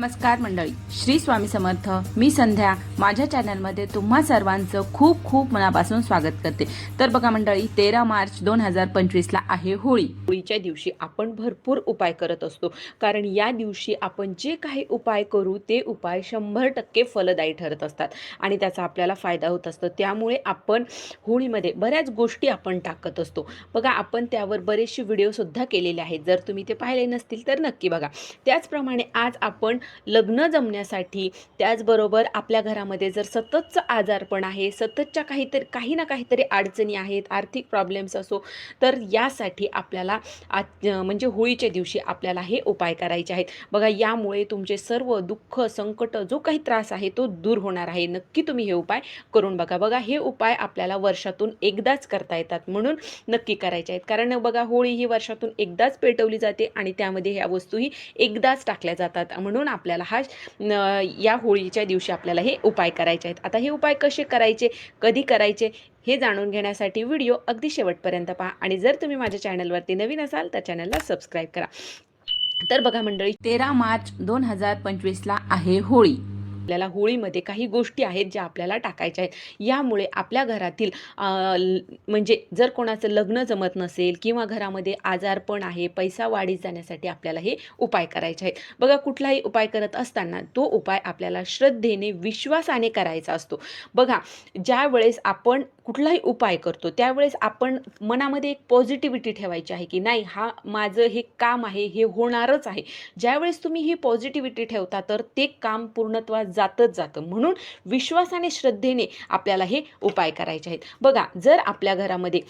नमस्कार मंडळी. श्री स्वामी समर्थ. मी संध्या. माझ्या चॅनलमध्ये तुम्हा सर्वांचं खूप खूप मनापासून स्वागत करते. तर बघा मंडळी तेरा मार्च दोन हजार पंचवीसला आहे होळी. होळीच्या दिवशी आपण भरपूर उपाय करत असतो. कारण या दिवशी आपण जे काही उपाय करू ते उपाय शंभर टक्के फलदायी ठरत असतात. आणि त्याचा आपल्याला फायदा होत असतो. त्यामुळे आपण होळीमध्ये बऱ्याच गोष्टी आपण टाकत असतो. बघा आपण त्यावर बरेचसे व्हिडिओसुद्धा केलेले आहेत. जर तुम्ही ते पाहिले नसतील तर नक्की बघा. त्याचप्रमाणे आज आपण लग्न जमण्यासाठी. त्याचबरोबर आपल्या घरामध्ये जर सततचं आजारपण आहे सततच्या काहीतरी काही ना काहीतरी अडचणी आहेत आर्थिक प्रॉब्लेम्स असो तर यासाठी आपल्याला आज म्हणजे होळीच्या दिवशी आपल्याला हे उपाय करायचे आहेत. बघा यामुळे तुमचे सर्व दुःख संकट जो काही त्रास आहे तो दूर होणार आहे. नक्की तुम्ही हे उपाय करून बघा. बघा हे उपाय आपल्याला वर्षातून एकदाच करता येतात म्हणून नक्की करायचे आहेत. कारण बघा होळी ही वर्षातून एकदाच पेटवली जाते आणि त्यामध्ये ह्या वस्तूही एकदाच टाकल्या जातात म्हणून आपल्याला हा या होळीच्या दिवशी आपल्याला हे उपाय करायचे आहेत. आता हे उपाय कसे करायचे कधी करायचे हे जाणून घेण्यासाठी व्हिडिओ अगदी शेवटपर्यंत पहा. आणि जर तुम्ही माझ्या चॅनलवरती नवीन असाल तर चॅनलला सबस्क्राईब करा. तर बघा मंडळी तेरा मार्च दोन हजार पंचवीसला आहे होळी. आपल्याला होळीमध्ये काही गोष्टी आहेत ज्या आपल्याला टाकायच्या आहेत. यामुळे आपल्या घरातील म्हणजे जर कोणाचं लग्न जमत नसेल किंवा घरामध्ये आजारपण आहे पैसा वाढीत जाण्यासाठी आपल्याला हे उपाय करायचे आहेत. बघा कुठलाही उपाय करत असताना तो उपाय आपल्याला श्रद्धेने विश्वासाने करायचा असतो. बघा ज्या वेळेस आपण कुठलाही उपाय करतो त्यावेळेस आपण मनामध्ये एक पॉझिटिव्हिटी ठेवायची आहे की नाही हा माझं हे काम आहे हे होणारच आहे. ज्यावेळेस तुम्ही ही पॉझिटिव्हिटी ठेवता तर ते काम पूर्णत्वात जातच जातं. म्हणून विश्वासाने श्रद्धेने आपल्याला हे उपाय करायचे आहेत. बघा जर आपल्या घरामध्ये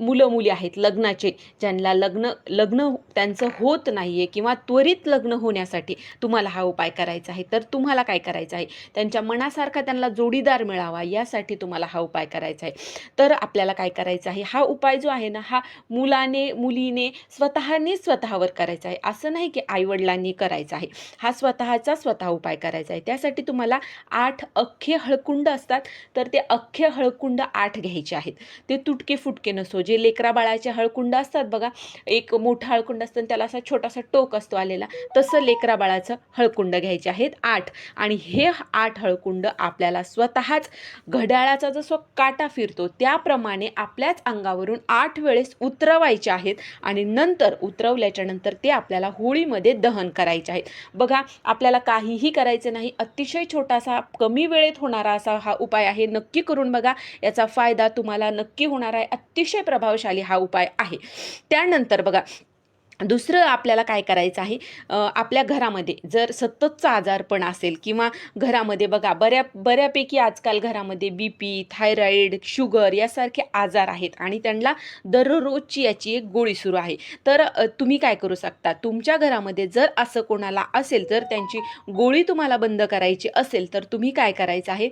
मुलं मुली आहेत लग्नाचे ज्यांना लग्न लग्न त्यांचं होत नाही आहे किंवा त्वरित लग्न होण्यासाठी तुम्हाला हा उपाय करायचा आहे तर तुम्हाला काय करायचं आहे? त्यांच्या मनासारखा त्यांना जोडीदार मिळावा यासाठी तुम्हाला हा उपाय करायचा आहे. तर आपल्याला काय करायचं आहे? हा उपाय जो आहे ना हा मुलाने मुलीने स्वतःने स्वतःवर करायचा आहे. असं नाही की आईवडिलांनी करायचा आहे. हा स्वतःचा स्वतः उपाय करायचा आहे. त्यासाठी तुम्हाला आठ अख्खे हळकुंड असतात. तर ते अख्खे हळकुंड आठ घ्यायचे आहेत. ते तुटके फुटके नसो. जे लेकरा बाळाचे हळकुंड असतात बघा एक मोठा हळकुंड असतं आणि त्याला असा छोटासा टोक असतो आलेला. तसं लेकरा बाळाचं हळकुंड घ्यायचे आहेत आठ. आणि हे आठ हळकुंड आपल्याला स्वतःच घड्याळाचा जसं काटा फिरतो त्याप्रमाणे आपल्याच अंगावरून आठ वेळेस उतरवायचे आहेत आणि नंतर उतरवल्याच्या नंतर ते आपल्याला होळीमध्ये दहन करायचे आहेत. बघा आपल्याला काहीही करायचं नाही अतिशय छोटासा कमी वेळेत होणारा असा हा उपाय आहे. नक्की करून बघा. याचा फायदा तुम्हाला नक्की होणार आहे. अतिशय प्रभावशाली हा उपाय आहे. त्यानंतर बघा दुसरं आपल्याला काय करायचं आहे? आपल्या घरामध्ये जर सततचा आजारपण असेल किंवा घरामध्ये बघा बऱ्या बऱ्यापैकी आजकाल घरामध्ये बी पी थायरॉईड शुगर यासारखे आजार आहेत आणि त्यांना दररोजची याची एक गोळी सुरू आहे. तर तुम्ही काय करू शकता? तुमच्या घरामध्ये जर असं कोणाला असेल जर त्यांची गोळी तुम्हाला बंद करायची असेल तर तुम्ही काय करायचं आहे?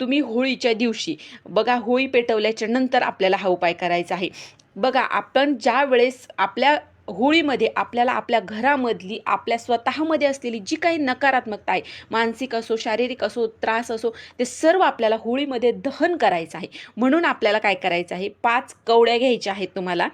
तुम्ही होळीच्या दिवशी बघा होळी पेटवल्याच्या नंतर आपल्याला हा उपाय करायचा आहे. बघा आपण ज्या वेळेस आपल्या होळीमध्ये आपल्याला आपल्या घरामधली आपल्या स्वतःमध्ये असलेली जी काही नकारात्मकता आहे मानसिक असो शारीरिक असो त्रास असो ते सर्व आपल्याला होळीमध्ये दहन करायचं आहे. म्हणून आपल्याला काय करायचं आहे? पाच कवड्या घ्यायच्या आहेत तुम्हाला.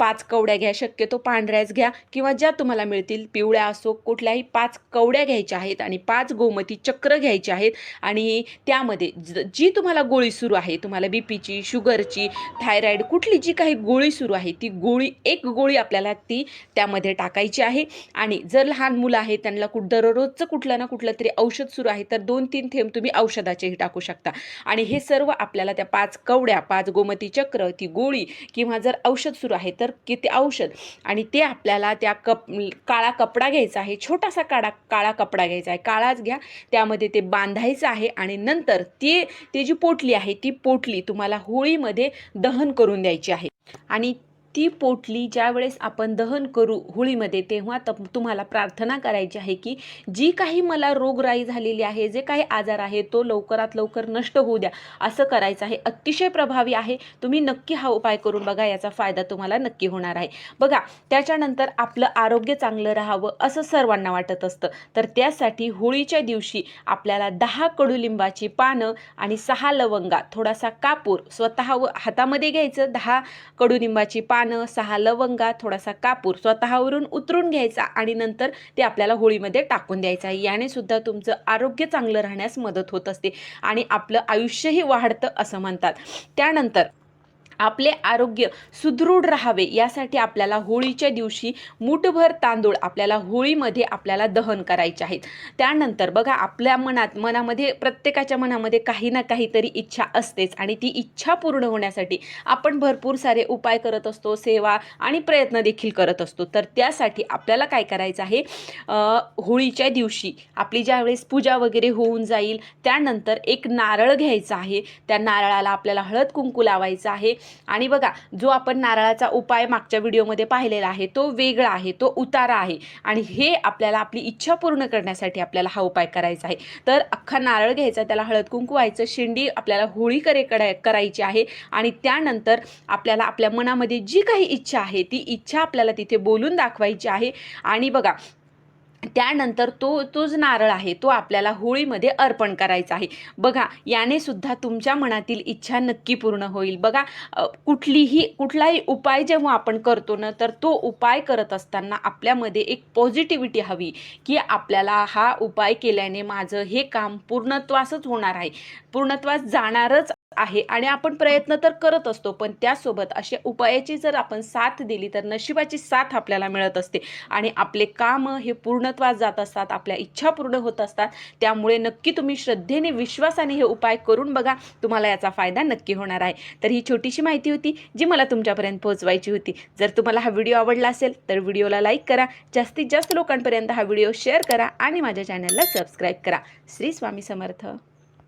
पाच कवड्या घ्या शक्यतो पांढऱ्याच घ्या किंवा ज्या तुम्हाला मिळतील पिवळ्या असो कुठल्याही पाच कवड्या घ्यायच्या आहेत आणि पाच गोमती चक्र घ्यायचे आहेत आणि त्यामध्ये ज- जी तुम्हाला गोळी सुरू आहे तुम्हाला बी पीची शुगरची थायरॉईड कुठली जी काही गोळी सुरू आहे ती गोळी एक गोळी आपल्याला ती त्यामध्ये टाकायची आहे आणि जर लहान मुलं आहे त्यांना कुठ दररोजचं कुठलं ना कुठलं तरी औषध सुरू आहे तर दोन तीन थेंब तुम्ही औषधाचेही टाकू शकता. आणि हे सर्व आपल्याला त्या पाच कवड्या पाच गोमती चक्र ती गोळी किंवा जर औषध सुरू आहे तर तर किती औषध. आणि ते आपल्याला त्या कप काळा कपडा घ्यायचा आहे छोटासा काळा काळा कपडा घ्यायचा आहे. काळाच घ्या त्यामध्ये ते बांधायचं आहे आणि नंतर ती ते जी पोटली आहे ती पोटली तुम्हाला होळीमध्ये दहन करून द्यायची आहे. आणि ती पोटली ज्यावेळेस आपण दहन करू होळीमध्ये तेव्हा त तुम्हाला प्रार्थना करायची आहे की जी काही मला रोगराई झालेली आहे जे काही आजार आहे तो लवकरात लवकर नष्ट होऊ द्या. असं करायचं आहे. अतिशय प्रभावी आहे. तुम्ही नक्की हा उपाय करून बघा. याचा फायदा तुम्हाला नक्की होणार आहे. बघा त्याच्यानंतर आपलं आरोग्य चांगलं राहावं असं सर्वांना वाटत असतं. तर त्यासाठी होळीच्या दिवशी आपल्याला दहा कडुलिंबाची पानं आणि सहा लवंगा थोडासा कापूर स्वतः हातामध्ये घ्यायचं. दहा कडुलिंबाची पानं पानं सहा लवंगा थोडासा कापूर स्वतःवरून उतरून घ्यायचा आणि नंतर ते आपल्याला होळीमध्ये टाकून द्यायचं. याने सुद्धा तुमचं आरोग्य चांगलं राहण्यास मदत होत असते आणि आपलं आयुष्यही वाढतं असं म्हणतात. त्यानंतर आपले आरोग्य सुदृढ राहावे यासाठी आपल्याला होळीच्या दिवशी मुठभर तांदूळ आपल्याला होळीमध्ये आपल्याला दहन करायचे आहेत. त्यानंतर बघा आपल्या मनात मनामध्ये प्रत्येकाच्या मनामध्ये काही ना काहीतरी इच्छा असतेच आणि ती इच्छा पूर्ण होण्यासाठी आपण भरपूर सारे उपाय करत असतो सेवा आणि प्रयत्न देखील करत असतो. तर त्यासाठी आपल्याला काय करायचं आहे? होळीच्या दिवशी आपली ज्यावेळेस पूजा वगैरे होऊन जाईल त्यानंतर एक नारळ घ्यायचा आहे. त्या नारळाला आपल्याला हळद कुंकू लावायचं आहे. आणि बघा जो आपण नारळाचा उपाय मागच्या व्हिडिओमध्ये पाहिलेला आहे तो वेगळा आहे तो उतारा आहे. आणि हे आपल्याला आपली इच्छा पूर्ण करण्यासाठी आपल्याला हा उपाय करायचा आहे. तर अख्खा नारळ घ्यायचा त्याला हळद कुंकू व्हायचं शेंडी आपल्याला होळी करे करायची आहे. आणि त्यानंतर आपल्याला आपल्या मनामध्ये जी काही इच्छा आहे ती इच्छा आपल्याला तिथे बोलून दाखवायची आहे. आणि बघा त्यानंतर तो तोच नारळ आहे तो आपल्याला होळीमध्ये अर्पण करायचा आहे. बघा याने सुद्धा तुमच्या मनातील इच्छा नक्की पूर्ण होईल. बघा कुठलीही कुठलाही उपाय जेव्हा आपण करतो ना तर तो उपाय करत असताना आपल्यामध्ये एक पॉझिटिव्हिटी हवी की आपल्याला हा उपाय केल्याने माझं हे काम पूर्णत्वासच होणार आहे. पूर्णत्वास जाणारच आहे आणि आपण प्रयत्न तर करत असतो पण त्यासोबत अशा उपायाची जर आपण साथ दिली तर नशिबाची साथ आपल्याला मिळत असते. आणि आपले काम हे पूर्णत्वास जात असतात आपल्या इच्छा पूर्ण होत असतात. त्यामुळे नक्की तुम्ही श्रद्धेने विश्वासाने हे उपाय करून बघा तुम्हाला याचा फायदा नक्की होणार आहे. तर ही छोटीशी माहिती होती जी मला तुमच्यापर्यंत पोहोचवायची होती. जर तुम्हाला हा व्हिडिओ आवडला असेल तर व्हिडिओला लाईक करा. जास्तीत जास्त लोकांपर्यंत हा व्हिडिओ शेअर करा आणि माझ्या चॅनलला सबस्क्राईब करा. श्री स्वामी समर्थ.